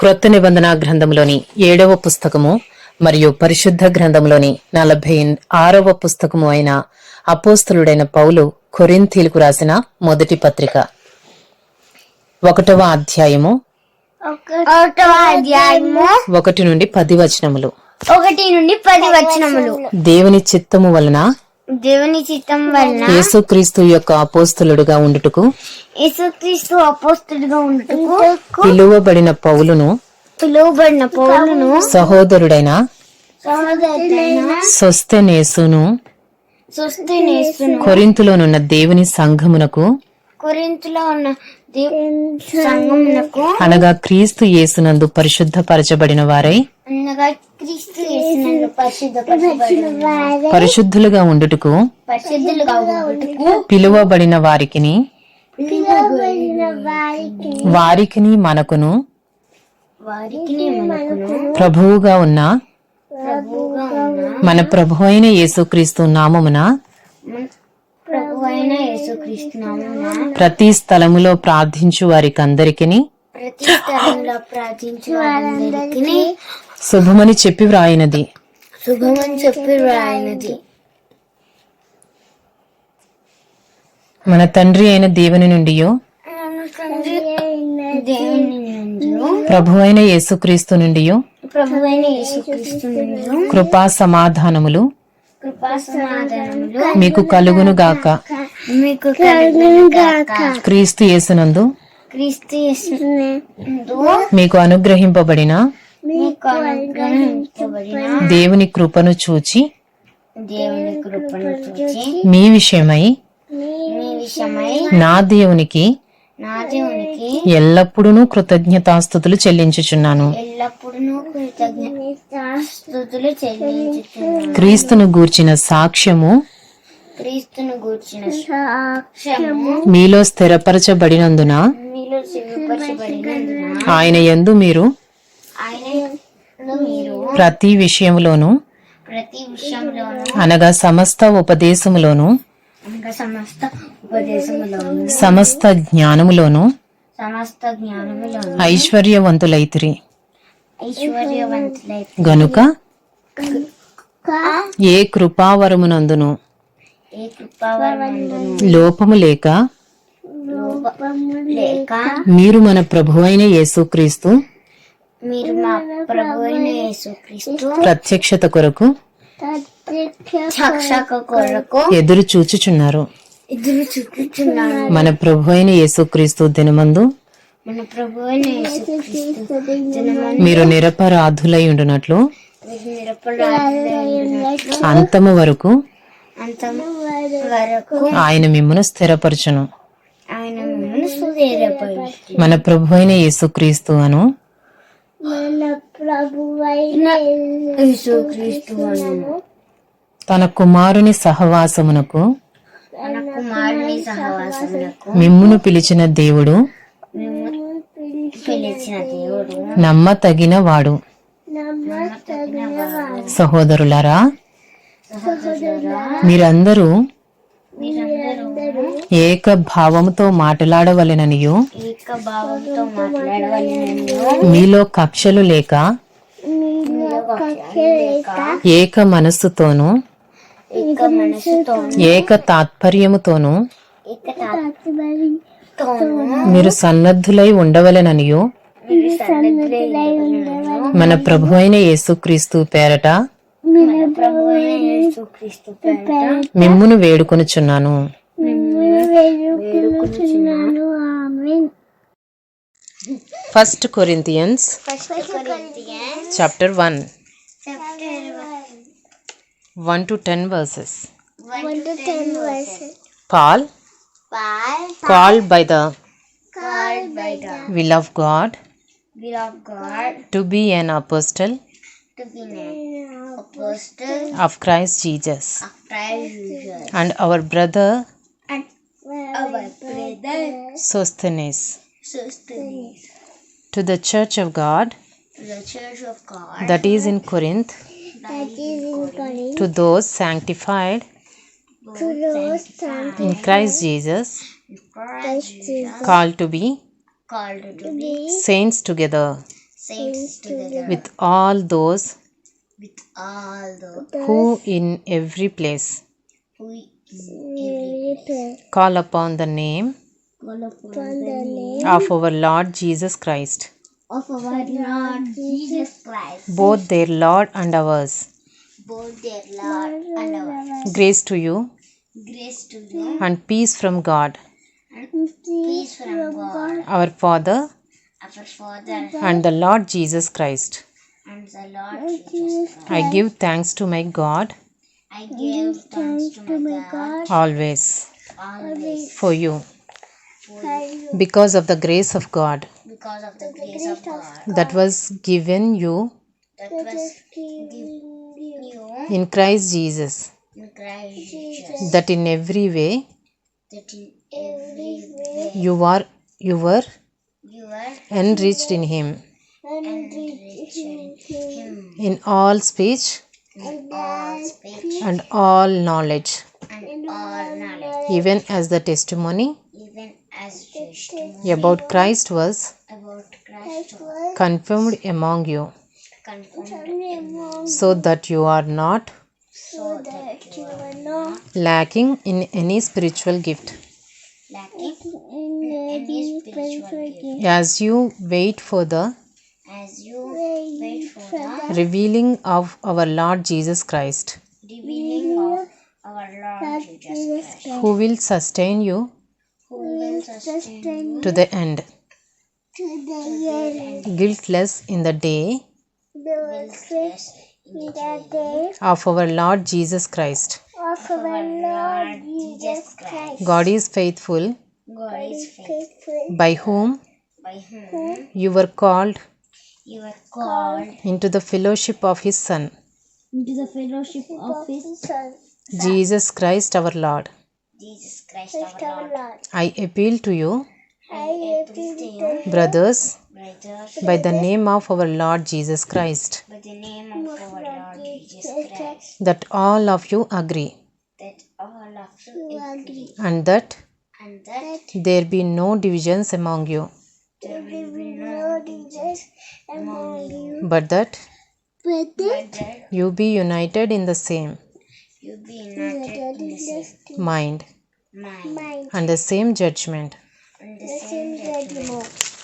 క్రొత్త నిబంధన గ్రంథంలోని ఏడవ పుస్తకము మరియు పరిశుద్ధ గ్రంథంలోని నలభై ఆరవ పుస్తకము అయిన అపోస్తలుడైన పౌలు కొరింథీలకు రాసిన మొదటి పత్రిక. ఒకటవ అధ్యాయము. ఒకటి నుండి పది వచనములు. ఒకటి నుండి పది వచనములు. దేవుని చిత్తము వలన దేవుని చిత్తం వలన యేసుక్రీస్తు యొక్క అపోస్తలుడుగా ఉండుటకు యేసుక్రీస్తు అపోస్తుడిగా ఉండుటకు పిలువబడిన పౌలును పిలువబడిన పౌలును సహోదరుడైన సొస్తెనేసును కొరింతులోనున్న దేవుని సంఘమునకు కొరింతలో ఉన్న దేవ్- సంఘమునకు అనగా క్రీస్తు యేసునందు పరిశుద్ధపరచబడిన వారై పరిశుద్ధులుగా ఉండుటకు పిలువబడిన వారికిని పిలువబడిన వారికి వారికిని మనకును వారికి మనకును ప్రభువుగా ఉన్న ప్రభువుగా ఉన్న మన ప్రభు అయిన యేసుక్రీస్తు నామమున మన ప్రభు అయిన యేసుక్రీస్తు నామమున ప్రతి స్థలములో ప్రార్థించు వారికందరికిని ప్రతి స్థలంలో ప్రార్థించు వారందరికీ శుభమని చెప్పి వ్రాయినది. శుభమని చెప్పి రాయనది మన తండ్రి అయిన దేవుని నుండి దేవుని నందు ప్రభు అయిన యేసుక్రీస్తు నుండి కృపా సమాధానములు మీకు కలుగును గాక. క్రీస్తు యేసునందు మీకు అనుగ్రహింపబడిన దేవుని కృపను చూచి దేవుని కృపను చూచి మీ విషయమై మీ విషయమై నా దేవునికి నా దేవునికి ఎల్లప్పుడూ కృతజ్ఞతాస్థుతులు చెల్లించుచున్నాను. ఎల్లప్పుడూ కృతజ్ఞతాస్తుతులు చెల్లించుతున్నాను క్రీస్తును గూర్చిన సాక్ష్యము క్రీస్తును గూర్చిన సాక్ష్యము మీలో స్థిరపరచబడినందున మీలో ఆయన యందు ఆయన మీరు ప్రతి విషయములోను ప్రతి విషయంలోనూ అనగా సమస్త ఉపదేశములోను అనగా సమస్త ఉపదేశములోను సమస్త జ్ఞానములోను సమస్త జ్ఞానములోను ఐశ్వర్యవంతులైతిరి. ఐశ్వర్యవంతులై గనుక ఏ కృపావరమునందును ఏ లోపము లేక లోపము లేక మీరు మన ప్రభు అయిన యేసుక్రీస్తు మీరు మా ప్రభు యేసుక్రీస్తు ప్రత్యక్షత కొరకు ఎదురు చూచుచున్నారు. ఎదురు మన ప్రభు అయిన యేసుక్రీస్తు దినమందు మన ప్రభు అయిన యేసుక్రీస్తు జనమని మీరు నిరపరాధులై ఉండునట్లు అంతము వరకు అంతము వరకు ఆయన మిమ్మును స్థిరపరచును. ఆయన మన ప్రభు అయిన యేసుక్రీస్తు అను మన ప్రభు అయిన యేసుక్రీస్తు అను తన కుమారుని సహవాసమునకు మిమ్మును పిలిచిన దేవుడు దేవుడు నమ్మతగిన వాడు సహోదరులారా మీరందరూ ఏక భావముతో మాట్లాడవలెననియు. మీలో కక్షలు లేక ఏక మనస్సుతోనూ ఏక తాత్పర్యముతోనూ మీరు సన్నద్ధులై ఉండవలెననియు. మన ప్రభు అయిన యేసుక్రీస్తు పేరట మిమ్మును వేడుకొనుచున్నాను. వేడుకొనుచున్నాను ఆమేన్ first Corinthians first Corinthians chapter one chapter one to ten verses 1 to 10 verses Paul Paul called by the called by the will of God will of God to be an apostle to be an apostle of Christ Jesus of Christ Jesus and our brother and our brother Sosthenes Sosthenes to the church of God. The church of God. That is in Corinth. That is in Corinth. To those sanctified. To those saints in Christ Jesus. Christ Jesus. Called to be called to be saints together. saints together. with all those with all the who in every place. who in every place call upon the name call upon the name of our Lord Jesus Christ, of our Lord Jesus Christ, both their Lord and ours. both their Lord and our Grace to you grace to you. and peace from God, and peace from God, our Father, our Father, and the Lord Jesus Christ. and the Lord Jesus Christ. I give thanks to my God I give thanks to oh my God. Always. Always. For you. Because of the grace of God. Because of the grace of God. That was given you that was given you. in Christ Jesus, in Christ Jesus. that in every way That in every way you are you were you are enriched in Him. Enriched in Him. In all speech in all speech. and all knowledge, and all knowledge, even as the testimony. Even as testimony. About Christ was about Christ was confirmed among you, confirmed among so that you are not so that you are not lacking in any spiritual gift. lacking in any spiritual gift. As you wait for the as you wait for the revealing of our Lord Jesus Christ, revealing of our Lord Jesus Christ, who will sustain you who will sustain you to the end, to the end, guiltless in the day will rest in the day of our Lord Jesus Christ. of our Lord Jesus Christ. God is faithful, God is faithful, by whom? By whom? You were called you are called into the fellowship of His Son, into the fellowship of His Son, Jesus Christ our Lord. Jesus Christ our Lord. I appeal to you, I appeal to you, brothers, brothers, by the name of our Lord Jesus Christ, by the name of our Lord Jesus Christ, that all of you agree, that all of you agree, and that and that there be no divisions among you, there will be no divisions among you, but that? But that? You be united in the same. You be united in the same. Mind. Mind. And the same judgment. and the same judgment.